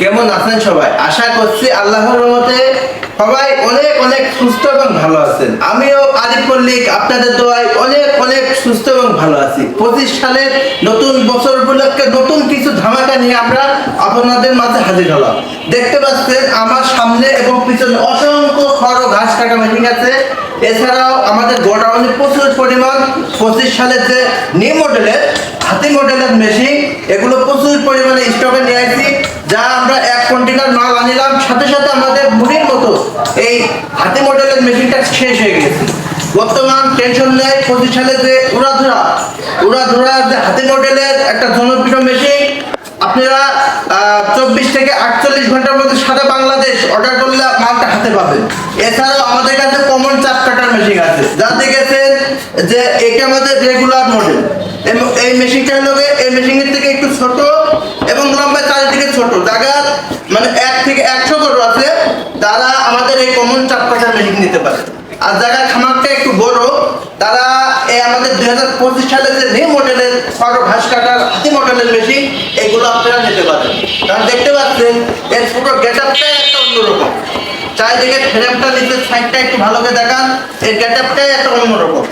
কেমন আছেন সবাই? আশা করছি আল্লাহর রহমতে সবাই অনেক অনেক সুস্থ এবং ভালো আছেন। আমিও আদিব মল্লিক আপনাদের দোয়ায় অনেক অনেক সুস্থ এবং ভালো আছি। পঁচিশ সালের নতুন বছর উপলক্ষে নতুন কিছু ধামাকা নিয়ে আমরা আপনাদের মাঝে হাজির হলাম। দেখতে পাচ্ছেন আমার সামনে এবং পিছনে অসংখ্য খড় ঘাস কাটা মেশিন আছে। এছাড়াও আমাদের গোডাউনে প্রচুর পরিমাণ পঁচিশ সালের যে নিউ মডেলের হাতি মডেলের মেশিন এগুলো প্রচুর পরিমাণে স্টকে নিয়ে আসছি। যা আমরা এক কন্টেনার মাল আনিলাম, সাথে সাথে আমাদের মুড়ির মতো এই হাতি মডেলের মেশিনটা শেষ হয়ে গেছে। বর্তমান টেনশন নেই, পঁচিশ সালে যে উড়াধুরা উড়াধুরা যে হাতি মডেলের একটা জনপ্রিয় মেশিন আপনারা চব্বিশ থেকে আটচল্লিশ ঘণ্টার মধ্যে সারা বাংলাদেশ অর্ডার করলে মালটা হাতে পাবেন। এছাড়াও আমাদের কাছে কমন চাপ কাটার মেশিন আছে। যা দেখেছেন যে এটা আমাদের রেগুলার মডেল এই মেশিনটা হলো এই মেশিনের থেকে একটু ছোট এবং লম্বা চারিদিকে ছোট। জায়গা মানে এক থেকে একশো গরু আছে, তারা আমাদের এই কমন চাপ কাটার মেশিন নিতে পারে। আর জায়গার খামারটা একটু বড়, তারা এই আমাদের দুই হাজার পঁচিশ সালে যে নিউ মডেলের খড় ঘাস কাটার হাতি মডেলের মেশিন এগুলো আপনারা নিতে পারেন। কারণ দেখতে পাচ্ছেন, এর পুরো গেট আপটাই একটা অন্যরকম। চারিদিকে ফ্রেমটা নিচের সাইডটা একটু ভালো করে দেখান, এর গেট আপটাই একটা অন্যরকম।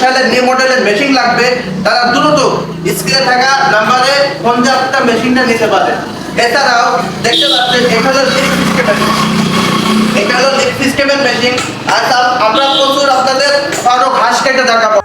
সালের নিউ মডেলের মেশিন লাগবে, তারা দ্রুত স্ক্রিনে থাকা নাম্বারে ফোন দিয়ে আপনার মেশিনটা নিতে পারে। এছাড়াও দেখতে পাচ্ছেন, এটা হলো সিস্টেমের মেশিন আর আমরা প্রচুর আপনাদের আরও ঘাস কেটে দেখাবো।